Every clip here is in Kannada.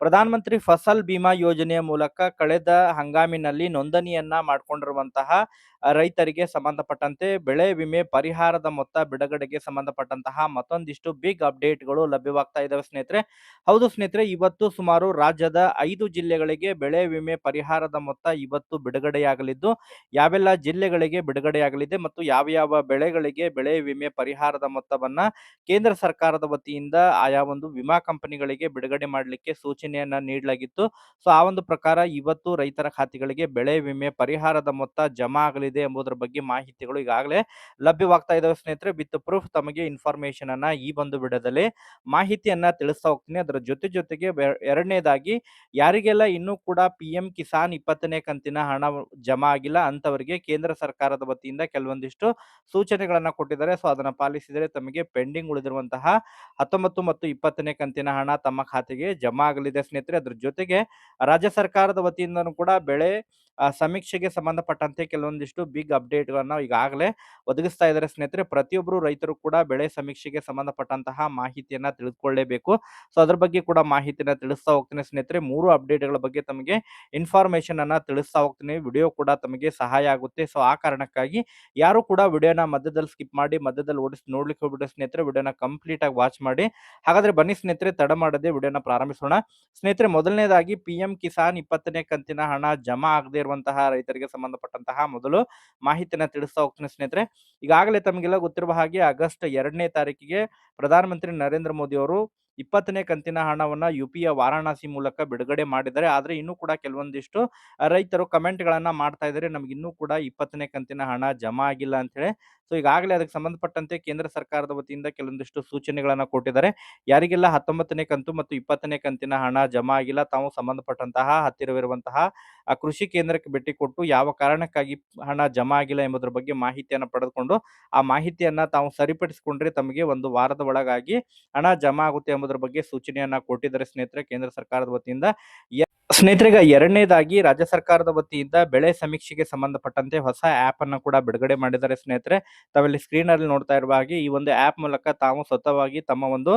ಪ್ರಧಾನಮಂತ್ರಿ ಫಸಲ್ ಬಿಮಾ ಯೋಜನೆಯ ಮೂಲಕ ಕಳೆದ ಹಂಗಾಮಿನಲ್ಲಿ ನೋಂದಣಿಯನ್ನ ಮಾಡಿಕೊಂಡಿರುವಂತಹ ರೈತರಿಗೆ ಸಂಬಂಧಪಟ್ಟಂತೆ ಬೆಳೆ ವಿಮೆ ಪರಿಹಾರದ ಮೊತ್ತ ಬಿಡುಗಡೆಗೆ ಸಂಬಂಧಪಟ್ಟಂತಹ ಮತ್ತೊಂದಿಷ್ಟು ಬಿಗ್ ಅಪ್ಡೇಟ್ಗಳು ಲಭ್ಯವಾಗ್ತಾ ಇದಾವೆ ಸ್ನೇಹಿತರೆ. ಹೌದು ಸ್ನೇಹಿತರೆ, ಇವತ್ತು ಸುಮಾರು ರಾಜ್ಯದ ಐದು ಜಿಲ್ಲೆಗಳಿಗೆ ಬೆಳೆ ವಿಮೆ ಪರಿಹಾರದ ಮೊತ್ತ ಇವತ್ತು ಬಿಡುಗಡೆಯಾಗಲಿದ್ದು, ಯಾವೆಲ್ಲ ಜಿಲ್ಲೆಗಳಿಗೆ ಬಿಡುಗಡೆಯಾಗಲಿದೆ ಮತ್ತು ಯಾವ ಯಾವ ಬೆಳೆಗಳಿಗೆ ಬೆಳೆ ವಿಮೆ ಪರಿಹಾರದ ಮೊತ್ತವನ್ನ ಕೇಂದ್ರ ಸರ್ಕಾರದ ವತಿಯಿಂದ ಆಯಾ ಒಂದು ವಿಮಾ ಕಂಪನಿಗಳಿಗೆ ಬಿಡುಗಡೆ ಮಾಡಲಿಕ್ಕೆ ಸೂಚನೆಯನ್ನ ನೀಡಲಾಗಿತ್ತು. ಸೊ, ಆ ಒಂದು ಪ್ರಕಾರ ಇವತ್ತು ರೈತರ ಖಾತೆಗಳಿಗೆ ಬೆಳೆ ವಿಮೆ ಪರಿಹಾರದ ಮೊತ್ತ ಜಮಾ ಆಗಲಿದೆ ಎಂಬುದರ ಬಗ್ಗೆ ಮಾಹಿತಿಗಳು ಈಗಾಗಲೇ ಲಭ್ಯವಾಗ್ತಾ ಇದಾವೆ ಸ್ನೇಹಿತರೆ. ವಿತ್ ಪ್ರೂಫ್ ತಮಗೆ ಇನ್ಫಾರ್ಮೇಶನ್ ಅನ್ನ ಈ ಒಂದು ವಿಡಿಯೋದಲ್ಲಿ ಮಾಹಿತಿಯನ್ನ ತಿಳಿಸ್ತಾ ಹೋಗ್ತೀನಿ. ಅದರ ಜೊತೆ ಜೊತೆಗೆ ಎರಡನೇದಾಗಿ ಯಾರಿಗೆಲ್ಲ ಇನ್ನೂ ಕೂಡ ಪಿ ಕಿಸಾನ್ ಇಪ್ಪತ್ತನೇ ಕಂತಿನ ಹಣ ಜಮಾ ಆಗಿಲ್ಲ ಅಂತವರಿಗೆ ಕೇಂದ್ರ ಸರ್ಕಾರದ ವತಿಯಿಂದ ಕೆಲವೊಂದಿಷ್ಟು ಸೂಚನೆಗಳನ್ನ ಕೊಟ್ಟಿದ್ದಾರೆ. ಸೊ, ಅದನ್ನ ಪಾಲಿಸಿದರೆ ತಮಗೆ ಪೆಂಡಿಂಗ್ ಉಳಿದಿರುವಂತಹ ಹತ್ತೊಂಬತ್ತು ಮತ್ತು ಇಪ್ಪತ್ತನೇ ಕಂತಿನ ಹಣ ತಮ್ಮ ಖಾತೆಗೆ ಜಮಾ ಆಗಲಿದೆ. ಸ್ನೇಹಿತರೆ. ಅದ್ರ ಜೊತೆಗೆ ರಾಜ್ಯ ಸರ್ಕಾರದ ವತಿಯಿಂದನೂ ಕೂಡ ಬೆಳೆ ಸಮೀಕ್ಷೆಗೆ ಸಂಬಂಧಪಟ್ಟಂತೆ ಕೆಲವೊಂದಿಷ್ಟು ಬಿಗ್ ಅಪ್ಡೇಟ್ಗಳನ್ನ ಈಗಾಗಲೇ ಒದಗಿಸ್ತಾ ಇದ್ದಾರೆ ಸ್ನೇಹಿತರೆ ಪ್ರತಿಯೊಬ್ಬರು ರೈತರು ಕೂಡ ಬೆಳೆ ಸಮೀಕ್ಷೆಗೆ ಸಂಬಂಧಪಟ್ಟಂತಹ ಮಾಹಿತಿಯನ್ನ ತಿಳಿದುಕೊಳ್ಳೇಬೇಕು. ಸೊ, ಅದ್ರ ಬಗ್ಗೆ ಕೂಡ ಮಾಹಿತಿನ ತಿಳಿಸ್ತಾ ಹೋಗ್ತೀನಿ ಸ್ನೇಹಿತರೆ. ಮೂರು ಅಪ್ಡೇಟ್ಗಳ ಬಗ್ಗೆ ತಮಗೆ ಇನ್ಫಾರ್ಮೇಶನ್ ಅನ್ನ ತಿಳಿಸ್ತಾ ಹೋಗ್ತೀನಿ. ವಿಡಿಯೋ ಕೂಡ ತಮಗೆ ಸಹಾಯ ಆಗುತ್ತೆ. ಸೊ, ಆ ಕಾರಣಕ್ಕಾಗಿ ಯಾರು ಕೂಡ ವಿಡಿಯೋನ ಮಧ್ಯದಲ್ಲಿ ಸ್ಕಿಪ್ ಮಾಡಿ, ಮಧ್ಯದಲ್ಲಿ ಓಡಿಸಿ ನೋಡ್ಲಿಕ್ಕೆ ಹೋಗ್ಬಿಟ್ಟು ಸ್ನೇಹಿತರೆ ವಿಡಿಯೋನ ಕಂಪ್ಲೀಟ್ ಆಗಿ ವಾಚ್ ಮಾಡಿ. ಹಾಗಾದ್ರೆ ಬನ್ನಿ ಸ್ನೇಹಿತರೆ, ತಡ ಮಾಡದೆ ವಿಡಿಯೋನ ಪ್ರಾರಂಭಿಸೋಣ. ಸ್ನೇಹಿತರೆ, ಮೊದಲನೇದಾಗಿ ಪಿ ಎಂ ಕಿಸಾನ್ ಇಪ್ಪತ್ತನೇ ಕಂತಿನ ಹಣ ಜಮಾ ಆಗದೆ ಇರುವಂತಹ ರೈತರಿಗೆ ಸಂಬಂಧಪಟ್ಟಂತಹ ಮೊದಲು ಮಾಹಿತಿಯನ್ನ ತಿಳಿಸ್ತಾ ಹೋಗ್ತೀನಿ ಸ್ನೇಹಿತರೆ. ಈಗಾಗಲೇ ತಮಗೆಲ್ಲ ಗೊತ್ತಿರುವ ಹಾಗೆ ಆಗಸ್ಟ್ ಎರಡನೇ ತಾರೀಕಿಗೆ ಪ್ರಧಾನಮಂತ್ರಿ ನರೇಂದ್ರ ಮೋದಿ ಅವರು ಇಪ್ಪತ್ತನೇ ಕಂತಿನ ಹಣವನ್ನ ಯು ಪಿಯ ವಾರಾಣಸಿ ಮೂಲಕ ಬಿಡುಗಡೆ ಮಾಡಿದ್ದಾರೆ. ಆದ್ರೆ ಇನ್ನೂ ಕೂಡ ಕೆಲವೊಂದಿಷ್ಟು ರೈತರು ರೈತರು ಕಮೆಂಟ್ಗಳನ್ನ ಮಾಡ್ತಾ ಇದ್ದಾರೆ. ನಮ್ಗೆ ಇನ್ನೂ ಕೂಡ ಇಪ್ಪತ್ತನೇ ಕಂತಿನ ಹಣ ಜಮಾ ಆಗಿಲ್ಲ ಅಂತ ಹೇಳಿ. ಸೊ, ಈಗಾಗಲೇ ಅದಕ್ಕೆ ಸಂಬಂಧಪಟ್ಟಂತೆ ಕೇಂದ್ರ ಸರ್ಕಾರದ ವತಿಯಿಂದ ಕೆಲವೊಂದಿಷ್ಟು ಸೂಚನೆಗಳನ್ನ ಕೊಟ್ಟಿದ್ದಾರೆ. ಯಾರಿಗೆಲ್ಲ ಹತ್ತೊಂಬತ್ತನೇ ಕಂತು ಮತ್ತು ಇಪ್ಪತ್ತನೇ ಕಂತಿನ ಹಣ ಜಮಾ ಆಗಿಲ್ಲ, ತಾವು ಸಂಬಂಧಪಟ್ಟಂತಹ, ಹತ್ತಿರವಿರುವಂತಹ ಕೃಷಿ ಕೇಂದ್ರಕ್ಕೆ ಭೇಟಿ ಕೊಟ್ಟು ಯಾವ ಕಾರಣಕ್ಕಾಗಿ ಹಣ ಜಮಾ ಆಗಿಲ್ಲ ಎಂಬುದರ ಬಗ್ಗೆ ಮಾಹಿತಿಯನ್ನು ಪಡೆದುಕೊಂಡು, ಆ ಮಾಹಿತಿಯನ್ನ ತಾವು ಸರಿಪಡಿಸಿಕೊಂಡ್ರೆ ತಮಗೆ ಒಂದು ವಾರದ ಒಳಗಾಗಿ ಹಣ ಜಮಾ ಆಗುತ್ತೆ ಎಂಬುದರ ಬಗ್ಗೆ ಸೂಚನೆಯನ್ನ ಕೊಟ್ಟಿದ್ದಾರೆ ಸ್ನೇಹಿತರೆ. ಕೇಂದ್ರ ಸರ್ಕಾರದ ವತಿಯಿಂದ ಸ್ನೇಹಿತರಿಗೆ ಎರಡನೇದಾಗಿ ರಾಜ್ಯ ಸರ್ಕಾರದ ವತಿಯಿಂದ ಬೆಳೆ ಸಮೀಕ್ಷೆಗೆ ಸಂಬಂಧಪಟ್ಟಂತೆ ಹೊಸ ಆಪ್ ಅನ್ನು ಕೂಡ ಬಿಡುಗಡೆ ಮಾಡಿದ್ದಾರೆ ಸ್ನೇಹಿತರೆ. ತಾವಿಲ್ಲಿ ಸ್ಕ್ರೀನ್ ಅಲ್ಲಿ ನೋಡ್ತಾ ಇರುವ ಹಾಗೆ ಈ ಒಂದು ಆಪ್ ಮೂಲಕ ತಾವು ಸ್ವತಃವಾಗಿ ತಮ್ಮ ಒಂದು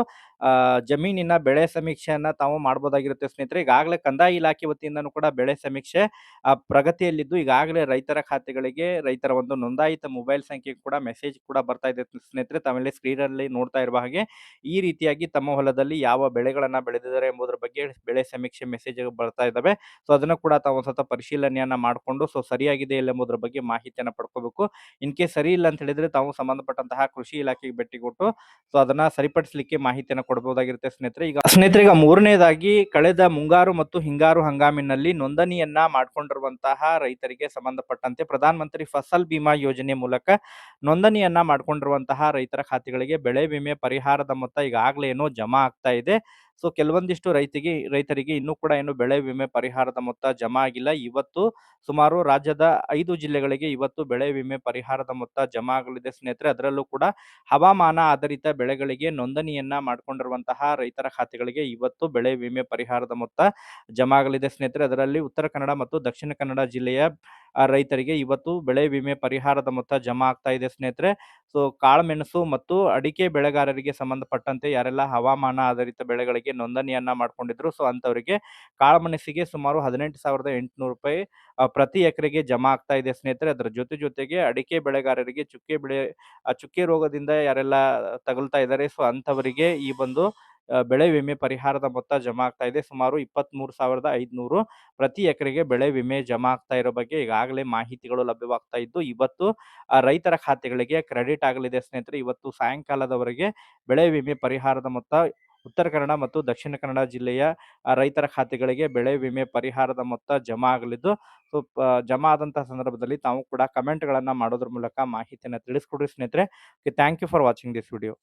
ಜಮೀನಿನ ಬೆಳೆ ಸಮೀಕ್ಷೆಯನ್ನ ತಾವು ಮಾಡಬಹುದಾಗಿರುತ್ತೆ ಸ್ನೇಹಿತರೆ. ಈಗಾಗಲೇ ಕಂದಾಯ ಇಲಾಖೆ ವತಿಯಿಂದನೂ ಕೂಡ ಬೆಳೆ ಸಮೀಕ್ಷೆ ಆ, ಪ್ರಗತಿಯಲ್ಲಿದ್ದು ಈಗಾಗಲೇ ರೈತರ ಖಾತೆಗಳಿಗೆ ರೈತರ ಒಂದು ನೋಂದಾಯಿತ ಮೊಬೈಲ್ ಸಂಖ್ಯೆ ಕೂಡ ಮೆಸೇಜ್ ಕೂಡ ಬರ್ತಾ ಇದೆ ಸ್ನೇಹಿತರೆ. ತಾವೆಲ್ಲ ಸ್ಕ್ರೀನ್ ಅಲ್ಲಿ ನೋಡ್ತಾ ಇರುವ ಹಾಗೆ ಈ ರೀತಿಯಾಗಿ ತಮ್ಮ ಹೊಲದಲ್ಲಿ ಯಾವ ಬೆಳೆಗಳನ್ನ ಬೆಳೆದಿದ್ದಾರೆ ಎಂಬುದರ ಬಗ್ಗೆ ಬೆಳೆ ಸಮೀಕ್ಷೆ ಮೆಸೇಜ್ ಬರ್ತಾ ಇದ್ದಾವೆ. ಸೊ ಅದನ್ನು ಕೂಡ ತಾವು ಸ್ವಲ್ಪ ಪರಿಶೀಲನೆಯನ್ನ ಮಾಡಿಕೊಂಡು ಸೊ ಸರಿಯಾಗಿದೆ ಇಲ್ಲ ಎಂಬುದರ ಬಗ್ಗೆ ಮಾಹಿತಿಯನ್ನ ಪಡ್ಕೋಬೇಕು. ಇನ್ ಕೇಸ್ ಸರಿ ಇಲ್ಲ ಅಂತ ಹೇಳಿದ್ರೆ ತಾವು ಸಂಬಂಧಪಟ್ಟಂತಹ ಕೃಷಿ ಇಲಾಖೆಗೆ ಭೇಟಿ ಕೊಟ್ಟು ಸೊ ಅದನ್ನ ಸರಿಪಡಿಸಲಿಕ್ಕೆ ಮಾಹಿತಿಯನ್ನ ಕೊಡಬಹುದಾಗಿರುತ್ತೆ ಸ್ನೇಹಿತರೆ. ಈಗ ಸ್ನೇಹಿತರೆ, ಈಗ ಮೂರನೇದಾಗಿ ಕಳೆದ ಮುಂಗಾರು ಮತ್ತು ಹಿಂಗಾರು ಹಂಗಾಮಿನಲ್ಲಿ ನೋಂದಣಿಯನ್ನ ಮಾಡಿಕೊಂಡಿರುವಂತಹ ರೈತರಿಗೆ ಸಂಬಂಧಪಟ್ಟಂತೆ ಪ್ರಧಾನ ಮಂತ್ರಿ ಫಸಲ್ ಬಿಮಾ ಯೋಜನೆ ಮೂಲಕ ನೋಂದಣಿಯನ್ನ ಮಾಡಿಕೊಂಡಿರುವಂತಹ ರೈತರ ಖಾತೆಗಳಿಗೆ ಬೆಳೆ ವಿಮೆ ಪರಿಹಾರದ ಮೊತ್ತ ಈಗಾಗಲೇ ಏನೋ ಜಮಾ ಆಗ್ತಾ ಇದೆ. ಸೊ, ಕೆಲವೊಂದಿಷ್ಟು ರೈತಿಗೆ, ರೈತರಿಗೆ ಇನ್ನೂ ಕೂಡ ಏನು ಬೆಳೆ ವಿಮೆ ಪರಿಹಾರದ ಮೊತ್ತ ಜಮಾ ಆಗಿಲ್ಲ. ಇವತ್ತು ಸುಮಾರು ರಾಜ್ಯದ ಐದು ಜಿಲ್ಲೆಗಳಿಗೆ ಇವತ್ತು ಬೆಳೆ ವಿಮೆ ಪರಿಹಾರದ ಮೊತ್ತ ಜಮಾ ಆಗಲಿದೆ ಸ್ನೇಹಿತರೆ. ಅದರಲ್ಲೂ ಕೂಡ ಹವಾಮಾನ ಆಧಾರಿತ ಬೆಳೆಗಳಿಗೆ ನೋಂದಣಿಯನ್ನ ಮಾಡ್ಕೊಂಡಿರುವಂತಹ ರೈತರ ಖಾತೆಗಳಿಗೆ ಇವತ್ತು ಬೆಳೆ ವಿಮೆ ಪರಿಹಾರದ ಮೊತ್ತ ಜಮಾ ಆಗಲಿದೆ ಸ್ನೇಹಿತರೆ. ಅದರಲ್ಲಿ ಉತ್ತರ ಕನ್ನಡ ಮತ್ತು ದಕ್ಷಿಣ ಕನ್ನಡ ಜಿಲ್ಲೆಯ ಆ, ರೈತರಿಗೆ ಇವತ್ತು ಬೆಳೆ ವಿಮೆ ಪರಿಹಾರದ ಮೊತ್ತ ಜಮಾ ಆಗ್ತಾ ಇದೆ ಸ್ನೇಹಿತರೆ. ಸೊ ಕಾಳುಮೆಣಸು ಮತ್ತು ಅಡಿಕೆ ಬೆಳೆಗಾರರಿಗೆ ಸಂಬಂಧಪಟ್ಟಂತೆ ಯಾರೆಲ್ಲ ಹವಾಮಾನ ಆಧಾರಿತ ಬೆಳೆಗಳಿಗೆ ನೋಂದಣಿಯನ್ನ ಮಾಡ್ಕೊಂಡಿದ್ರು ಸೊ ಅಂತವರಿಗೆ ಕಾಳುಮೆಣಸಿಗೆ ಸುಮಾರು ಹದಿನೆಂಟು ಸಾವಿರದ ಎಂಟುನೂರು ರೂಪಾಯಿ ಪ್ರತಿ ಎಕರೆಗೆ ಜಮಾ ಆಗ್ತಾ ಇದೆ ಸ್ನೇಹಿತರೆ. ಅದರ ಜೊತೆ ಜೊತೆಗೆ ಅಡಿಕೆ ಬೆಳೆಗಾರರಿಗೆ ಚುಕ್ಕೆ ಬೆಳೆ ಚುಕ್ಕೆ ರೋಗದಿಂದ ಯಾರೆಲ್ಲ ತಗುಲ್ತಾ ಇದ್ದಾರೆ ಸೊ ಅಂಥವರಿಗೆ ಈ ಒಂದು ಬೆಳೆ ವಿಮೆ ಪರಿಹಾರದ ಮೊತ್ತ ಜಮಾ ಆಗ್ತಾ ಇದೆ. ಸುಮಾರು ಇಪ್ಪತ್ತ್ಮೂರು ಸಾವಿರದ ಐದುನೂರು ಪ್ರತಿ ಎಕರೆಗೆ ಬೆಳೆ ವಿಮೆ ಜಮಾ ಆಗ್ತಾ ಇರೋ ಬಗ್ಗೆ ಈಗಾಗಲೇ ಮಾಹಿತಿಗಳು ಲಭ್ಯವಾಗ್ತಾ ಇದ್ದು, ಇವತ್ತು ರೈತರ ಖಾತೆಗಳಿಗೆ ಕ್ರೆಡಿಟ್ ಆಗಲಿದೆ ಸ್ನೇಹಿತರೆ. ಇವತ್ತು ಸಾಯಂಕಾಲದವರೆಗೆ ಬೆಳೆ ವಿಮೆ ಪರಿಹಾರದ ಮೊತ್ತ ಉತ್ತರ ಕನ್ನಡ ಮತ್ತು ದಕ್ಷಿಣ ಕನ್ನಡ ಜಿಲ್ಲೆಯ ರೈತರ ಖಾತೆಗಳಿಗೆ ಬೆಳೆ ವಿಮೆ ಪರಿಹಾರದ ಮೊತ್ತ ಜಮಾ ಆಗಲಿದ್ದು, ಸೊ ಜಮಾ ಆದಂತಹ ಸಂದರ್ಭದಲ್ಲಿ ತಾವು ಕೂಡ ಕಮೆಂಟ್ಗಳನ್ನು ಮಾಡೋದ್ರ ಮೂಲಕ ಮಾಹಿತಿಯನ್ನು ತಿಳಿಸ್ಕೊಡ್ರಿ ಸ್ನೇಹಿತರೆ. Thank you for watching this video.